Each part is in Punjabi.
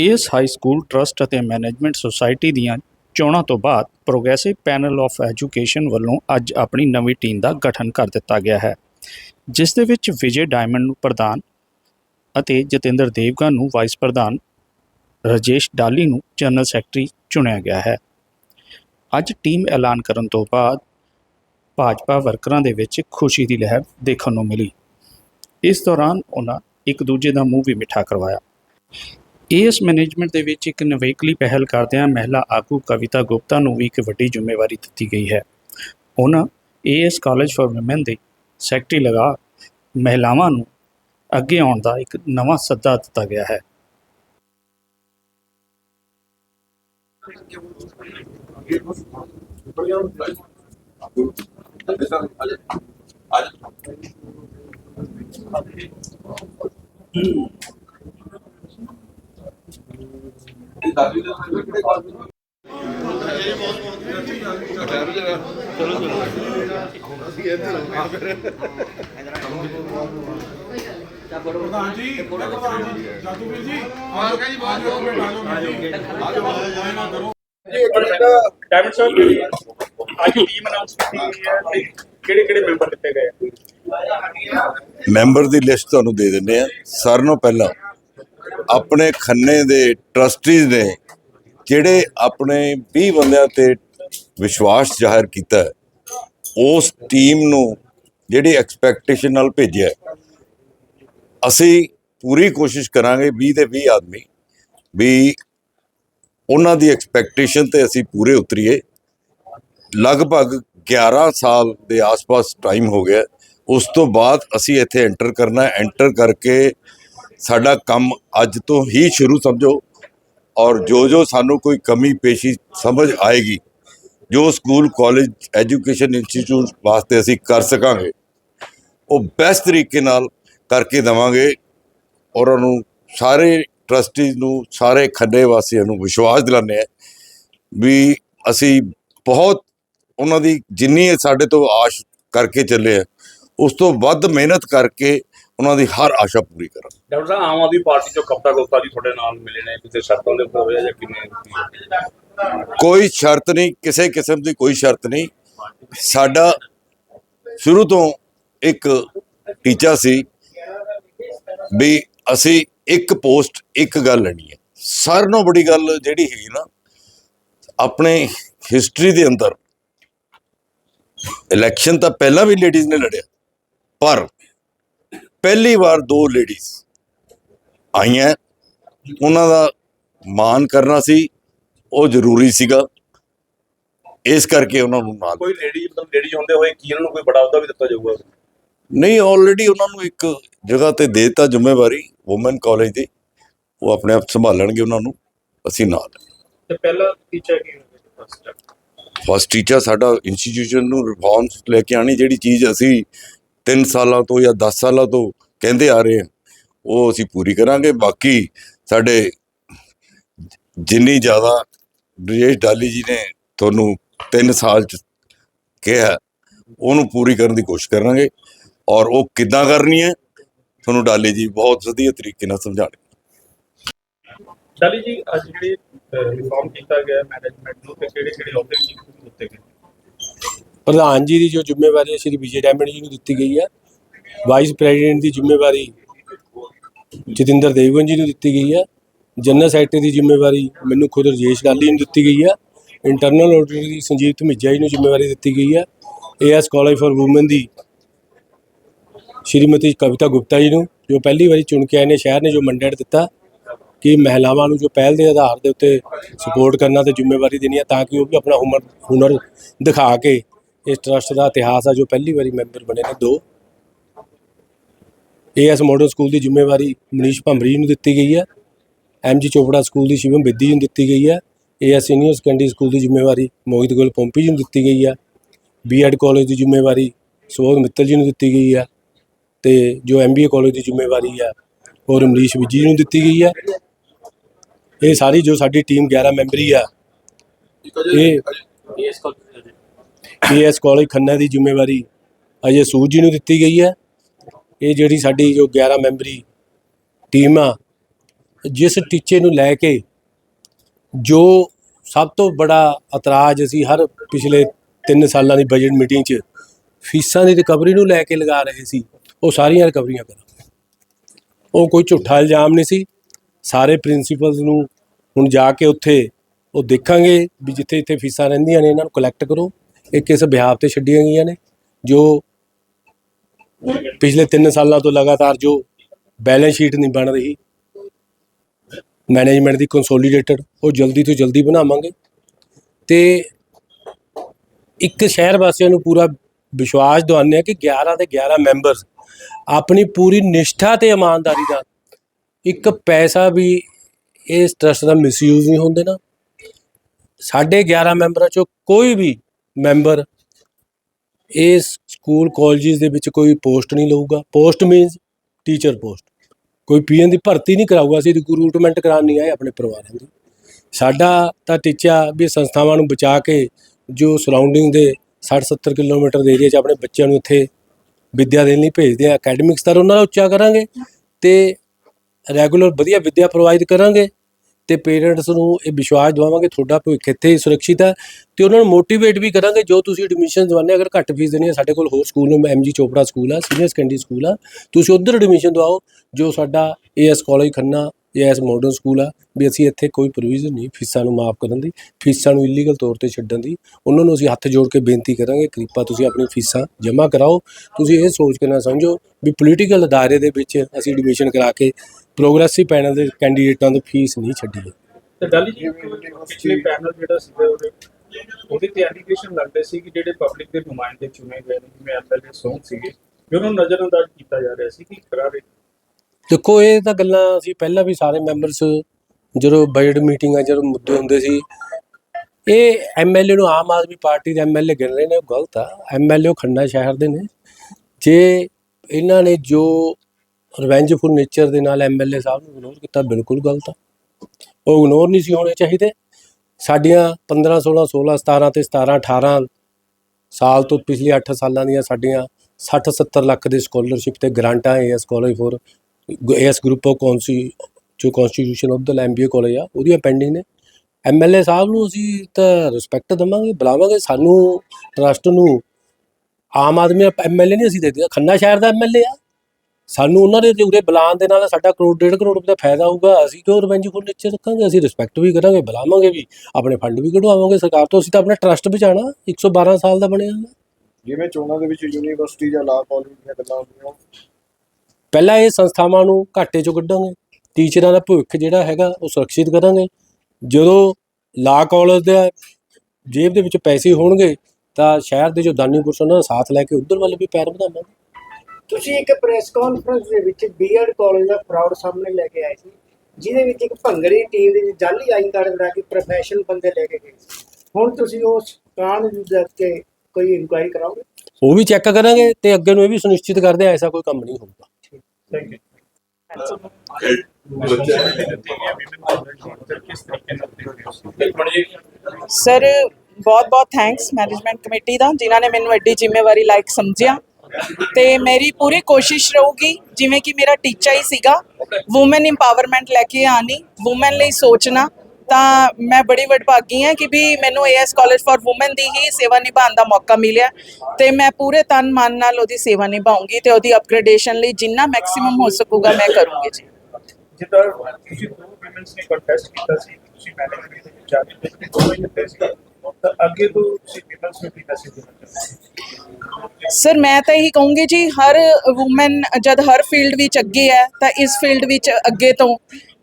ਇਸ ਹਾਈ ਸਕੂਲ ਟਰਸਟ ਅਤੇ ਮੈਨੇਜਮੈਂਟ ਸੁਸਾਇਟੀ ਦੀਆਂ ਚੋਣਾਂ ਤੋਂ ਬਾਅਦ ਪ੍ਰੋਗਰੈਸਿਵ ਪੈਨਲ ਆਫ ਐਜੂਕੇਸ਼ਨ ਵੱਲੋਂ ਅੱਜ ਆਪਣੀ ਨਵੀਂ ਟੀਮ ਦਾ ਗਠਨ ਕਰ ਦਿੱਤਾ ਗਿਆ ਹੈ, ਜਿਸ ਦੇ ਵਿੱਚ ਵਿਜੇ ਡਾਇਮੰਡ ਨੂੰ ਪ੍ਰਧਾਨ ਅਤੇ ਜਤਿੰਦਰ ਦੇਵਗਾ ਨੂੰ ਵਾਈਸ ਪ੍ਰਧਾਨ, ਰਜੇਸ਼ ਡਾਲੀ ਨੂੰ ਜਨਰਲ ਸੈਕਟਰੀ ਚੁਣਿਆ ਗਿਆ ਹੈ। ਅੱਜ ਟੀਮ ਐਲਾਨ ਕਰਨ ਤੋਂ ਬਾਅਦ ਭਾਜਪਾ ਵਰਕਰਾਂ ਦੇ ਵਿੱਚ ਖੁਸ਼ੀ ਦੀ ਲਹਿਰ ਦੇਖਣ ਨੂੰ ਮਿਲੀ। ਇਸ ਦੌਰਾਨ ਉਹਨਾਂ ਇੱਕ ਦੂਜੇ ਦਾ ਮੂੰਹ ਵੀ ਮਿੱਠਾ ਕਰਵਾਇਆ। ਇਸ ਮੈਨੇਜਮੈਂਟ ਦੇ ਵਿੱਚ ਇੱਕ ਨਵੇਕਲੀ ਪਹਿਲ ਕਰਦਿਆਂ ਮਹਿਲਾ ਆਗੂ ਕਵਿਤਾ ਗੁਪਤਾ ਨੂੰ ਵੀ ਇੱਕ ਵੱਡੀ ਜ਼ਿੰਮੇਵਾਰੀ ਦਿੱਤੀ ਗਈ ਹੈ। ਉਹਨਾਂ ਏਐਸ ਕਾਲਜ ਫਾਰ ਔਮਨ ਦੇ ਸੈਕਟਰੀ ਲਗਾ ਮਹਿਲਾਵਾਂ ਨੂੰ ਅੱਗੇ ਆਉਣ ਦਾ ਇੱਕ ਨਵਾਂ ਸੱਦਾ ਦਿੱਤਾ ਗਿਆ ਹੈ। ਪ੍ਰਧਾਨ ਜੀ ਪ੍ਰਧਾਨ ਜੀ ਜਾਦੂਵੀਰ ਜੀ ਆਜੋ ਜੀ ਬਾਤ ਕਰੋ ਆਜੋ ਜੀ ਨਾ ਕਰੋ ਡਾਇਮੰਡ ਸਾਹਿਬ ਅੱਜ ਟੀਮ ਅਨਾਉਂਸ ਕੀਤੀ ਹੈ ਕਿਹੜੇ ਕਿਹੜੇ ਮੈਂਬਰ ਦਿੱਤੇ ਗਏ ਮੈਂਬਰ ਦੀ ਲਿਸਟ ਤੁਹਾਨੂੰ ਦੇ ਦਿੰਦੇ ਆ ਸਾਰਿਆਂ ਨੂੰ ਪਹਿਲਾਂ ਆਪਣੇ ਖੰਨੇ ਦੇ ਟਰਸਟੀਜ਼ ਨੇ ਜਿਹੜੇ ਆਪਣੇ 20 ਬੰਦਿਆਂ ਤੇ ਵਿਸ਼ਵਾਸ ਜ਼ਾਹਿਰ ਕੀਤਾ ਉਸ ਟੀਮ ਨੂੰ ਜਿਹੜੀ ਐਕਸਪੈਕਟੇਸ਼ਨ ਨਾਲ ਭੇਜਿਆ ਅਸੀਂ ਪੂਰੀ ਕੋਸ਼ਿਸ਼ ਕਰਾਂਗੇ 20 ਦੇ 20 ਆਦਮੀ ਵੀ ਉਹਨਾਂ ਦੀ ਐਕਸਪੈਕਟੇਸ਼ਨ ਤੇ ਅਸੀਂ ਪੂਰੇ ਉਤਰੀਏ। ਲਗਭਗ 11 ਸਾਲ ਦੇ ਆਸ-ਪਾਸ ਟਾਈਮ ਹੋ ਗਿਆ। ਉਸ ਤੋਂ ਬਾਅਦ ਅਸੀਂ ਇੱਥੇ ਐਂਟਰ ਕਰਨਾ ਐਂਟਰ ਕਰਕੇ ਸਾਡਾ ਕੰਮ ਅੱਜ ਤੋਂ ਹੀ ਸ਼ੁਰੂ ਸਮਝੋ ਔਰ ਜੋ ਜੋ ਸਾਨੂੰ ਕੋਈ ਕਮੀ ਪੇਸ਼ੀ ਸਮਝ ਆਏਗੀ, ਜੋ ਸਕੂਲ, ਕਾਲਜ, ਐਜੂਕੇਸ਼ਨ ਇੰਸਟੀਚਿਊਟ ਵਾਸਤੇ ਅਸੀਂ ਕਰ ਸਕਾਂਗੇ, ਉਹ ਬੈਸਟ ਤਰੀਕੇ ਨਾਲ ਕਰਕੇ ਦਵਾਂਗੇ ਔਰ ਨੂੰ ਸਾਰੇ ਟਰਸਟੀਜ਼ ਨੂੰ, ਸਾਰੇ ਖੰਡੇ ਵਾਸੀਆਂ ਨੂੰ ਵਿਸ਼ਵਾਸ ਦਿਲਾਉਂਦੇ ਆ ਵੀ ਅਸੀਂ ਬਹੁਤ ਉਹਨਾਂ ਦੀ ਜਿੰਨੀ ਸਾਡੇ ਤੋਂ ਆਸ਼ ਕਰਕੇ ਚੱਲੇ ਆ, ਉਸ ਤੋਂ ਵੱਧ ਮਿਹਨਤ ਕਰਕੇ ਉਹਨਾਂ ਦੀ ਹਰ ਆਸ਼ਾ ਪੂਰੀ ਕਰਾਂ ਡਾਕਟਰ ਸਾਹਿਬ, ਆਮ ਆਦਮੀ ਪਾਰਟੀ ਚੋਂ ਕਪਤਾ ਗੁਪਤਾ ਜੀ ਤੁਹਾਡੇ ਨਾਲ ਮਿਲੇ ਨੇ, ਕਿਸੇ ਸ਼ਰਤਾਂ ਦੇ ਉੱਪਰ ਹੋਇਆ ਜਾਂ ਕਿਵੇਂ ਕੋਈ ਸ਼ਰਤ ਨਹੀਂ, ਕਿਸੇ ਕਿਸਮ ਦੀ ਕੋਈ ਸ਼ਰਤ ਨਹੀਂ। ਸਾਡਾ ਸ਼ੁਰੂ ਤੋਂ ਇੱਕ ਟੀਚਾ ਸੀ ਵੀ ਅਸੀਂ ਇੱਕ ਪੋਸਟ, ਇੱਕ ਗੱਲ ਲੈਣੀ ਹੈ। ਸਾਰਿਆਂ ਨਾਲੋਂ ਬੜੀ ਗੱਲ ਜਿਹੜੀ ਹੈਗੀ ਨਾ, ਆਪਣੇ ਹਿਸਟਰੀ ਦੇ ਅੰਦਰ ਇਲੈਕਸ਼ਨ ਤਾਂ ਪਹਿਲਾਂ ਵੀ ਲੇਡੀਜ਼ ਨੇ ਲੜਿਆ, ਪਰ ਪਹਿਲੀ ਵਾਰ ਦੋ ਲੇਡੀਜ਼ ਆਈਆਂ। ਉਹਨਾਂ ਦਾ ਮਾਨ ਕਰਨਾ ਸੀ ਉਹ ਜ਼ਰੂਰੀ ਸੀਗਾ। ਇਸ ਕਰਕੇ ਉਹਨਾਂ ਨੂੰ ਨਾਲ ਕੋਈ ਲੇਡੀ ਮਤਲਬ ਲੇਡੀ ਹੁੰਦੇ ਹੋਏ ਕੀ ਇਹਨਾਂ ਨੂੰ ਕੋਈ ਬੜਾ ਅਹੁਦਾ ਵੀ ਦਿੱਤਾ ਜਾਊਗਾ? ਨਹੀਂ ਆਲਰੇਡੀ ਉਹਨਾਂ ਨੂੰ ਇੱਕ ਜਗ੍ਹਾ ਤੇ ਦੇ ਦਿੱਤਾ ਜ਼ਿੰਮੇਵਾਰੀ ਔਮਨ ਕਾਲਜ ਦੀ। ਉਹ ਆਪਣੇ ਆਪ ਸੰਭਾਲਣਗੇ ਉਹਨਾਂ ਨੂੰ ਅਸੀਂ ਨਾਲ। ਤੇ ਪਹਿਲਾ ਟੀਚਰ ਕੀ ਹੋਵੇਗਾ ਫਸਟ ਟੀਚਰ ਸਾਡਾ ਇੰਸਟੀਟਿਊਸ਼ਨ ਨੂੰ ਰਿਫਾਰਮਸ ਲੈ ਕੇ ਆਣੀ ਜਿਹੜੀ ਚੀਜ਼ ਅਸੀਂ 3 ਸਾਲਾਂ ਤੋਂ ਜਾਂ 10 ਸਾਲਾਂ ਤੋਂ ਕਹਿੰਦੇ ਆ ਰਹੇ ਹਾਂ। ਉਹ ਅਸੀਂ ਪੂਰੀ ਕਰਾਂਗੇ। ਬਾਕੀ ਸਾਡੇ ਜਿੰਨੀ ਜ਼ਿਆਦਾ ਰਜੇਸ਼ ਡਾਲੀ ਜੀ ਨੇ ਤੁਹਾਨੂੰ 3 ਸਾਲ ਚ ਕਿਹਾ ਉਹਨੂੰ ਪੂਰੀ ਕਰਨ ਦੀ ਕੋਸ਼ਿਸ਼ ਕਰਾਂਗੇ ਔਰ ਉਹ ਕਿੱਦਾਂ ਕਰਨੀ ਹੈ ਤੁਹਾਨੂੰ ਡਾਲੀ ਜੀ ਬਹੁਤ ਵਧੀਆ ਤਰੀਕੇ ਨਾਲ ਸਮਝਾਣਗੇ ਚਾਲੀ ਜੀ ਅੱਜ ਜਿਹੜੇ ਰਿਫਾਰਮ ਕੀਤਾ ਗਿਆ ਮੈਨੇਜਮੈਂਟ ਨੂੰ ਤੇ ਕਿਹੜੇ ਕਿਹੜੇ ਅਹੁਦੇ ਦਿੱਤੇ ਗਏ? ਪ੍ਰਧਾਨ ਜੀ ਦੀ ਜੋ ਜ਼ਿੰਮੇਵਾਰੀ ਹੈ ਸ਼੍ਰੀ ਵਿਜੇ ਡਾਇਮੰਡ ਜੀ ਨੂੰ ਦਿੱਤੀ ਗਈ ਹੈ। ਵਾਈਸ ਪ੍ਰੈਜ਼ੀਡੈਂਟ ਦੀ ਜ਼ਿੰਮੇਵਾਰੀ ਜਤਿੰਦਰ ਦੇਵਗਨ ਜੀ ਨੂੰ ਦਿੱਤੀ ਗਈ ਹੈ ਜਨਰਲ ਸੈਕਟਰੀ ਦੀ ਜ਼ਿੰਮੇਵਾਰੀ ਮੈਨੂੰ ਖੁਦ ਰਜੇਸ਼ ਡਾਲੀ ਨੂੰ ਦਿੱਤੀ ਗਈ ਹੈ ਇੰਟਰਨਲ ਆਡਿਟਰ ਦੀ ਸੰਜੀਵ ਧਮਿੱਜਾ ਜੀ ਨੂੰ ਜ਼ਿੰਮੇਵਾਰੀ ਦਿੱਤੀ ਗਈ ਹੈ ਏਐਸ ਕਾਲਜ ਫਾਰ ਔਮਨ ਦੀ ਸ਼੍ਰੀਮਤੀ ਕਵਿਤਾ ਗੁਪਤਾ ਜੀ ਨੂੰ, ਜੋ ਪਹਿਲੀ ਵਾਰੀ ਚੁਣ ਕੇ ਆਏ ਨੇ ਸ਼ਹਿਰ ਨੇ ਜੋ ਮੰਡੇਟ ਦਿੱਤਾ ਕਿ ਮਹਿਲਾਵਾਂ ਨੂੰ ਜੋ ਪਹਿਲ ਦੇ ਆਧਾਰ ਦੇ ਉੱਤੇ ਸਪੋਰਟ ਕਰਨਾ ਤੇ ਜ਼ਿੰਮੇਵਾਰੀ ਦੇਣੀ ਹੈ ਤਾਂ ਕਿ ਉਹ ਵੀ ਆਪਣਾ ਹੁਨਰ ਹੁਨਰ ਦਿਖਾ ਕੇ ਇਸ ਟਰਸਟ ਦਾ ਇਤਿਹਾਸ ਆ, ਜੋ ਪਹਿਲੀ ਵਾਰੀ ਮੈਂਬਰ ਬਣੇ ਨੇ ਦੋ। ਏਐਸ ਮਾਡਲ ਸਕੂਲ ਦੀ ਜ਼ਿੰਮੇਵਾਰੀ ਮਨੀਸ਼ ਭੰਬਰੀ ਨੂੰ ਦਿੱਤੀ ਗਈ ਹੈ। ਐਮਜੀ ਚੋਪੜਾ ਸਕੂਲ ਦੀ ਸ਼ਿਵਮ ਬਿੱਦੀ ਜੀ ਨੂੰ ਦਿੱਤੀ ਗਈ ਹੈ। ਏਐਸ ਸੀਨੀਅਰ ਸੈਕੰਡਰੀ ਸਕੂਲ ਦੀ ਜ਼ਿੰਮੇਵਾਰੀ ਮੋਹਿਤ ਗੁਲ ਪੌਂਪੀ ਜੀ ਨੂੰ ਦਿੱਤੀ ਗਈ ਹੈ। ਬੀਐਡ ਕਾਲਜ ਦੀ ਜ਼ਿੰਮੇਵਾਰੀ ਸੁਬੋਧ ਮਿੱਤਲ ਜੀ ਨੂੰ ਦਿੱਤੀ ਗਈ ਹੈ ਤੇ ਜੋ ਐਮਬੀਏ ਕਾਲਜ ਦੀ ਜ਼ਿੰਮੇਵਾਰੀ ਹੈ ਉਹ ਰਮਨੀਸ਼ ਵਿਜੀ ਨੂੰ ਦਿੱਤੀ ਗਈ ਹੈ। ਇਹ ਸਾਰੀ ਜੋ ਸਾਡੀ ਟੀਮ 11 ਮੈਂਬਰੀ ਆ ਇਹ ਏਐਸ ਕਾਲਜ ਖੰਨਾ ਦੀ ਜ਼ਿੰਮੇਵਾਰੀ ਅਜੇ ਸੂਦ ਜੀ ਨੂੰ ਦਿੱਤੀ ਗਈ ਹੈ। ਇਹ ਜਿਹੜੀ ਸਾਡੀ ਜੋ 11 ਮੈਂਬਰੀ ਟੀਮ ਆ, ਜਿਸ ਟੀਚੇ ਨੂੰ ਲੈ ਕੇ ਜੋ ਸਭ ਤੋਂ ਬੜਾ ਇਤਰਾਜ਼ ਅਸੀਂ ਹਰ ਪਿਛਲੇ 3 ਸਾਲਾਂ ਦੀ ਬਜਟ ਮੀਟਿੰਗ 'ਚ ਫੀਸਾਂ ਦੀ ਰਿਕਵਰੀ ਨੂੰ ਲੈ ਕੇ ਲਗਾ ਰਹੇ ਸੀ, ਉਹ ਸਾਰੀਆਂ ਰਿਕਵਰੀਆਂ ਕਰਾਂਗੇ। ਉਹ ਕੋਈ ਝੂਠਾ ਇਲਜ਼ਾਮ ਨਹੀਂ ਸੀ, ਸਾਰੇ ਪ੍ਰਿੰਸੀਪਲਸ ਨੂੰ ਹੁਣ ਜਾ ਕੇ ਉੱਥੇ ਉਹ ਦੇਖਾਂਗੇ ਵੀ ਜਿੱਥੇ ਜਿੱਥੇ ਫੀਸਾਂ ਰਹਿੰਦੀਆਂ ਨੇ, ਇਹਨਾਂ ਨੂੰ ਕਲੈਕਟ ਕਰੋ। ਇਹ ਕਿਸ ਬਿਹਾਵ ਤੇ ਛੱਡੀਆਂ ਗਈਆਂ ਨੇ, ਜੋ ਪਿਛਲੇ 3 ਸਾਲਾਂ ਤੋਂ ਲਗਾਤਾਰ ਜੋ ਬੈਲੈਂਸ ਸ਼ੀਟ ਨਹੀਂ ਬਣ ਰਹੀ ਮੈਨੇਜਮੈਂਟ ਦੀ ਕੰਸੋਲੀਡੇਟਡ ਉਹ ਜਲਦੀ ਤੋਂ ਜਲਦੀ ਬਣਾਵਾਂਗੇ। ਤੇ ਇੱਕ ਸ਼ਹਿਰ ਵਾਸੀਆਂ ਨੂੰ ਪੂਰਾ ਵਿਸ਼ਵਾਸ ਦਿਵਾਉਂਦੇ ਹਾਂ ਕਿ 11 ਦੇ 11 ਮੈਂਬਰਸ ਆਪਣੀ ਪੂਰੀ ਨਿਸ਼ਠਾ ਤੇ ਇਮਾਨਦਾਰੀ ਨਾਲ ਇੱਕ ਪੈਸਾ ਵੀ ਇਸ ਟਰਸਟ ਦਾ ਮਿਸਯੂਜ਼ ਨਹੀਂ ਹੁੰਦੇ ਨਾ। ਸਾਡੇ 11 ਮੈਂਬਰਾਂ ਚੋਂ ਕੋਈ ਵੀ ਮੈਂਬਰ ਇਸ ਸਕੂਲ ਕਾਲਜਸ ਦੇ ਵਿੱਚ ਕੋਈ ਪੋਸਟ ਨਹੀਂ ਲਊਗਾ। ਪੋਸਟ ਮੀਨਸ ਟੀਚਰ ਪੋਸਟ ਕੋਈ ਪੀਐਨ ਦੀ ਭਰਤੀ ਨਹੀਂ ਕਰਾਊਗਾ। ਅਸੀਂ ਰਿਕਰੂਟਮੈਂਟ ਕਰਾਉਣ ਨਹੀਂ ਆਏ ਆਪਣੇ ਪਰਿਵਾਰਾਂ ਦੀ। ਸਾਡਾ ਤਾਂ ਟੀਚਾ ਵੀ ਸੰਸਥਾਵਾਂ ਨੂੰ ਬਚਾ ਕੇ ਜੋ ਸਰਾਊਂਡਿੰਗ ਦੇ 60 70 ਕਿਲੋਮੀਟਰ ਦੇ ਏਰੀਆ 'ਚ ਆਪਣੇ ਬੱਚਿਆਂ ਨੂੰ ਇੱਥੇ ਵਿੱਦਿਆ ਦੇਣ ਲਈ ਭੇਜਦੇ ਆ ਅਕੈਡਮਿਕ ਸਤਰ ਉਹਨਾਂ ਦਾ ਉੱਚਾ ਕਰਾਂਗੇ ਤੇ ਰੈਗੂਲਰ ਵਧੀਆ ਵਿੱਦਿਆ ਪ੍ਰੋਵਾਈਡ ਕਰਾਂਗੇ। ਤੇ ਪੇਰੈਂਟਸ ਨੂੰ ਇਹ ਵਿਸ਼ਵਾਸ ਦਿਵਾਵਾਂਗੇ ਤੁਹਾਡਾ ਭਵਿੱਖ ਇੱਥੇ ਹੀ ਸੁਰੱਖਿਅਤ ਹੈ ਤੇ ਉਹਨਾਂ ਨੂੰ ਮੋਟੀਵੇਟ ਵੀ ਕਰਾਂਗੇ, ਜੋ ਤੁਸੀਂ ਐਡਮਿਸ਼ਨ ਦਵਾਉਂਦੇ ਅਗਰ ਘੱਟ ਫੀਸ ਦੇਣੀ ਹੈ ਸਾਡੇ ਕੋਲ ਹੋਰ ਸਕੂਲ ਨੇ ਐਮਜੀ ਚੋਪੜਾ ਸਕੂਲ ਆ ਸੀਨੀਅਰ ਸੈਕੰਡਰੀ ਸਕੂਲ ਆ, ਤੁਸੀਂ ਉਧਰ ਐਡਮਿਸ਼ਨ ਦਵਾਓ, ਜੋ ਸਾਡਾ AS college Khanna AS modern school ਆ, ਵੀ ਅਸੀਂ ਇੱਥੇ ਕੋਈ ਪ੍ਰੋਵੀਜ਼ਨ ਨਹੀਂ, ਫੀਸਾਂ ਨੂੰ ਮਾਫ ਕਰਨ ਦੀ, ਫੀਸਾਂ ਨੂੰ ਇਲੀਗਲ ਤੌਰ ਤੇ ਛੱਡਣ ਦੀ, ਉਹਨਾਂ ਨੂੰ ਅਸੀਂ ਹੱਥ ਜੋੜ ਕੇ ਬੇਨਤੀ ਕਰਾਂਗੇ, ਕਿਰਪਾ ਤੁਸੀਂ ਆਪਣੀ ਫੀਸਾਂ ਜਮ੍ਹਾਂ ਕਰਾਓ, ਤੁਸੀਂ ਇਹ ਸੋਚ ਕੇ ਨਾ ਸਮਝੋ ਵੀ ਪੋਲੀਟੀਕਲ ਅਦਾਰੇ ਦੇ ਵਿੱਚ ਅਸੀਂ ਐਡਮਿਸ਼ਨ ਕਰਾ ਕੇ ਪ੍ਰੋਗਰੈਸਿਵ ਪੈਨਲ ਦੇ ਕੈਂਡੀਡੇਟਾਂ ਦੀ ਫੀਸ ਨਹੀਂ ਛੱਡੀ ਤੇ ਡਾਲੀ ਜੀ ਪਿਛਲੇ ਪੈਨਲ ਜਿਹੜਾ ਸੀਗਾ ਉਹਦੇ ਉਹਦੇ ਤੇ ਐਲੀਗੇਸ਼ਨ ਲੱਗਦੇ ਸੀ ਕਿ ਜਿਹੜੇ ਪਬਲਿਕ ਦੇ ਨੁਮਾਇੰਦੇ ਚੁਣੇ ਗਏ ਨੇ ਜਿਵੇਂ ਐਮਐਲਏ ਸੌਂਗ ਸੀਗੇ ਵੀ ਉਹਨਾਂ ਨੂੰ ਨਜ਼ਰਅੰਦਾਜ਼ ਕੀਤਾ ਜਾ ਰਿਹਾ ਸੀ ਕਿ ਕਰਾਰੇ। ਦੇਖੋ ਇਹ ਤਾਂ ਗੱਲਾਂ ਅਸੀਂ ਪਹਿਲਾਂ ਵੀ ਸਾਰੇ ਮੈਂਬਰਸ ਜਦੋਂ ਬਜਟ ਮੀਟਿੰਗਾਂ ਜਦੋਂ ਮੁੱਦੇ ਹੁੰਦੇ ਸੀ ਇਹ ਐਮਐਲਏ ਨੂੰ ਆਮ ਆਦਮੀ ਪਾਰਟੀ ਦੇ ਐਮਐਲਏ ਗਿਣ ਰਹੇ ਨੇ ਉਹ ਗਲਤ ਆ। ਐਮਐਲਏ ਖੰਨਾ ਸ਼ਹਿਰ ਦੇ ਨੇ। ਜੇ ਇਹਨਾਂ ਨੇ ਜੋ ਰਿਵੈਂਜਫੁਲ ਨੇਚਰ ਦੇ ਨਾਲ ਐਮਐਲਏ ਸਾਹਿਬ ਨੂੰ ਇਗਨੋਰ ਕੀਤਾ, ਬਿਲਕੁਲ ਗਲਤ ਆ। ਉਹ ਇਗਨੋਰ ਨਹੀਂ ਸੀ ਹੋਣੇ ਚਾਹੀਦੇ। ਸਾਡੀਆਂ 15 16 16 17 ਤੇ 17 18 ਸਾਲ ਤੋਂ ਪਿਛਲੇ 8 ਸਾਲਾਂ ਦੀਆਂ ਸਾਡੀਆਂ 60 70 ਲੱਖ ਦੇ ਸਕਾਲਰਸ਼ਿਪ ਤੇ ਗ੍ਰਾਂਟਾਂ S college four S group of ਕੌਂਸੀ ਜੋ ਕਨਸਟੀਟਿਊਸ਼ਨ ਆਫ ਦਾ ਐਮਬੀਏ ਕਾਲਜ ਆ, ਉਹਦੀਆਂ ਪੈਂਡਿੰਗ ਨੇ। ਐਮਐਲਏ ਸਾਹਿਬ ਨੂੰ ਅਸੀਂ ਤਾਂ ਰਿਸਪੈਕਟ ਦਵਾਂਗੇ, ਬੁਲਾਵਾਂਗੇ, ਸਾਨੂੰ ਟਰਸਟ ਨੂੰ ਆਮ ਆਦਮੀ ਐਮਐਲਏ ਨਹੀਂ ਅਸੀਂ ਦੇ ਖੰਨਾ ਸ਼ਹਿਰ ਦਾ ਐਮਐਲਏ ਆ। ਸਾਨੂੰ ਉਹਨਾਂ ਦੇ ਉਰੇ ਬੁਲਾਉਣ ਦੇ ਨਾਲ ਸਾਡਾ ਕਰੋੜ ਡੇਢ ਕਰੋੜ ਰੁਪਏ ਦਾ ਫਾਇਦਾ ਹੋਊਗਾ। ਅਸੀਂ ਕਿਉਂ ਰਿਵੈਂਜਫੁਲ ਨੇਚਰ ਰੱਖਾਂਗੇ? ਅਸੀਂ ਰਿਸਪੈਕਟ ਵੀ ਕਰਾਂਗੇ ਬੁਲਾਵਾਂਗੇ ਵੀ ਆਪਣੇ ਫੰਡ ਵੀ ਕਢਵਾਵਾਂਗੇ ਸਰਕਾਰ ਤੋਂ। ਅਸੀਂ ਤਾਂ ਆਪਣਾ ਟਰਸਟ ਬਚਾਉਣਾ 112 ਸਾਲ ਦਾ ਬਣਿਆ ਹੋਇਆ। ਜਿਵੇਂ ਚੋਣਾਂ ਦੇ ਵਿੱਚ ਯੂਨੀਵਰਸਿਟੀ ਜਾਂ ਲਾ ਕਾਲਜ ਦੀਆਂ ਗੱਲਾਂ ਹੁੰਦੀਆਂ। ਪਹਿਲਾਂ ਇਹ ਸੰਸਥਾਵਾਂ ਨੂੰ ਘਾਟੇ ਚੋਂ ਕੱਢਾਂਗੇ ਟੀਚਰਾਂ ਦਾ ਭਵਿੱਖ ਜਿਹੜਾ ਹੈਗਾ ਉਹ ਸੁਰੱਖਿਅਤ ਕਰਾਂਗੇ। ਜਦੋਂ ਲਾ ਕਾਲਜ ਦੇ ਜੇਬ ਦੇ ਵਿੱਚ ਪੈਸੇ ਹੋਣਗੇ ਤਾਂ ਸ਼ਹਿਰ ਦੇ ਜੋ ਦਾਨੀ ਪੁਰਸ਼ ਉਹਨਾਂ ਦਾ ਸਾਥ ਲੈ ਕੇ ਉਧਰ ਵੱਲ ਵੀ ਪੈਰ ਵਧਾਵਾਂਗੇ। ਤੁਸੀਂ ਇੱਕ ਪ੍ਰੈਸ ਕਾਨਫਰੰਸ ਦੇ ਵਿੱਚ ਬੀਐਡ ਕਾਲਜ ਦਾ ਫਰਾਡ ਸਾਹਮਣੇ ਲੈ ਕੇ ਆਏ ਸੀ ਜਿਹਦੇ ਵਿੱਚ ਇੱਕ ਭੰਗੜੀ ਟੀਮ ਦੇ ਜਾਲੀ ਆਈ ਕਾਰਡ ਬਣਾ ਕੇ ਪ੍ਰੋਫੈਸ਼ਨਲ ਬੰਦੇ ਲੈ ਕੇ ਗਏ ਸੀ। ਹੁਣ ਤੁਸੀਂ ਉਸ ਕਾਂਡ ਨੂੰ ਦੇਖ ਕੇ ਕੋਈ ਇਨਕੁਆਇਰੀ ਕਰਾਓਗੇ? ਉਹ ਵੀ ਚੈੱਕ ਕਰਾਂਗੇ ਤੇ ਅੱਗੇ ਨੂੰ ਇਹ ਵੀ ਸੁਨਿਸ਼ਚਿਤ ਕਰਦੇ ਆ ਐਸਾ ਕੋਈ ਕੰਮ ਨਹੀਂ ਹੋਊਗਾ। ਥੈਂਕ ਯੂ ਸਰ ਬਹੁਤ ਬਹੁਤ ਥੈਂਕਸ ਮੈਨੇਜਮੈਂਟ ਕਮੇਟੀ ਦਾ ਜਿਨ੍ਹਾਂ ਨੇ ਮੈਨੂੰ ਐਡੀ ਜ਼ਿੰਮੇਵਾਰੀ ਲਾਇਕ ਸਮਝਿਆ। ਤੇ ਮੇਰੀ ਪੂਰੀ ਕੋਸ਼ਿਸ਼ ਰਹੂਗੀ, ਜਿਵੇਂ ਕਿ ਮੇਰਾ ਟੀਚਾ ਹੀ ਸੀਗਾ ਔਮਨ ਇੰਪਾਵਰਮੈਂਟ ਲੈ ਕੇ ਆਣੀ ਔਮਨ ਲਈ ਸੋਚਣਾ, ਤਾਂ ਮੈਂ ਬੜੀ ਵਡਭਾਗੀ ਹਾਂ ਕਿ ਵੀ ਮੈਨੂੰ A S college for women ਦੀ ਹੀ ਸੇਵਾ ਨਿਭਾਉਣ ਦਾ ਮੌਕਾ ਮਿਲਿਆ। ਤੇ ਮੈਂ ਪੂਰੇ ਤਨ ਮਨ ਨਾਲ ਉਹਦੀ ਸੇਵਾ ਨਿਭਾਉਂਗੀ ਤੇ ਉਹਦੀ ਅਪਗ੍ਰੇਡੇਸ਼ਨ ਲਈ ਜਿੰਨਾ ਮੈਕਸਿਮਮ ਹੋ ਸਕੂਗਾ ਮੈਂ ਕਰੂੰਗੀ ਜੀ। ਜਿੱਦਾਂ ਤੁਸੀਂ ਦੋ ਵਿਮਨਸ ਨੇ ਕੰਟੈਸਟ ਕੀਤਾ ਸੀ, ਤੁਸੀਂ ਮੈਨੇਜਮੈਂਟ ਦੇ ਵਿੱਚ ਜਾ ਕੇ ਤੁਸੀਂ ਦੋਵੇਂ ਜਿੱਤੇ ਸੀ। ਤਾਂ ਅੱਗੇ ਤੋਂ ਤੁਸੀਂ ਵਿਮਨਸ ਨੂੰ ਕੀ ਮੈਸੇਜ ਦੇਣਾ ਚਾਹੁੰਦੇ ਸਰ ਮੈਂ ਤਾਂ ਇਹੀ ਕਹੂੰਗੀ ਜੀ ਹਰ ਔਮਨ ਜਦ ਹਰ ਫੀਲਡ ਵਿੱਚ ਅੱਗੇ ਹੈ ਤਾਂ ਇਸ ਫੀਲਡ ਵਿੱਚ ਅੱਗੇ ਤੋਂ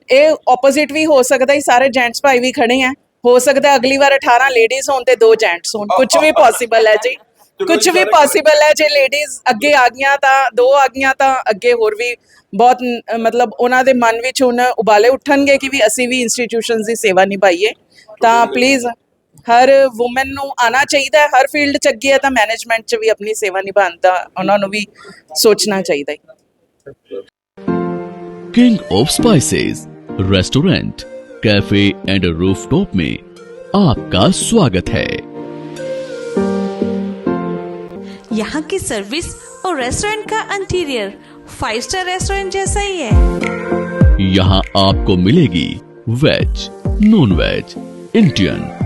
ਇਹ ਆਪੋਜ਼ਿਟ ਵੀ ਹੋ ਸਕਦਾ ਹੈ ਸਾਰੇ ਜੈਂਟਸ ਭਾਈ ਵੀ ਖੜੇ ਹੈ। ਹੋ ਸਕਦਾ ਅਗਲੀ ਵਾਰ 18 ਲੇਡੀਜ਼ ਹੋਣ ਤੇ ਦੋ ਜੈਂਟਸ ਹੋਣ। ਕੁਝ ਵੀ ਪੋਸੀਬਲ ਹੈ ਜੀ। ਕੁਝ ਵੀ ਪੋਸੀਬਲ ਹੈ ਜੇ ਲੇਡੀਜ਼ ਅੱਗੇ ਆ ਗਈਆਂ ਤਾਂ ਦੋ ਆ ਗਈਆਂ ਤਾਂ ਅੱਗੇ ਹੋਰ ਵੀ ਬਹੁਤ ਮਤਲਬ ਉਹਨਾਂ ਦੇ ਮਨ ਵਿੱਚ ਹੁਣ ਉਬਾਲੇ ਉੱਠਣਗੇ ਕਿ ਵੀ ਅਸੀਂ ਵੀ ਇੰਸਟੀਟਿਊਸ਼ਨਸ ਦੀ ਸੇਵਾ ਨਿਭਾਈਏ। ਤਾਂ ਪਲੀਜ਼ ਹਰ ਔਮਨ ਨੂੰ ਆਣਾ ਚਾਹੀਦਾ ਹੈ ਹਰ ਫੀਲਡ ਚ ਅੱਗੇ ਹੈ ਤਾਂ ਮੈਨੇਜਮੈਂਟ ਚ ਵੀ ਆਪਣੀ ਸੇਵਾ ਨਿਭਾਉਣ ਦਾ ਉਹਨਾਂ ਨੂੰ ਵੀ ਸੋਚਣਾ ਚਾਹੀਦਾ ਹੈ king of spices restaurant cafe and rooftop में आपका स्वागत है यहाँ की सर्विस और रेस्टोरेंट का इंटीरियर फाइव स्टार रेस्टोरेंट जैसा ही है यहाँ आपको मिलेगी वेज नॉन वेज इंडियन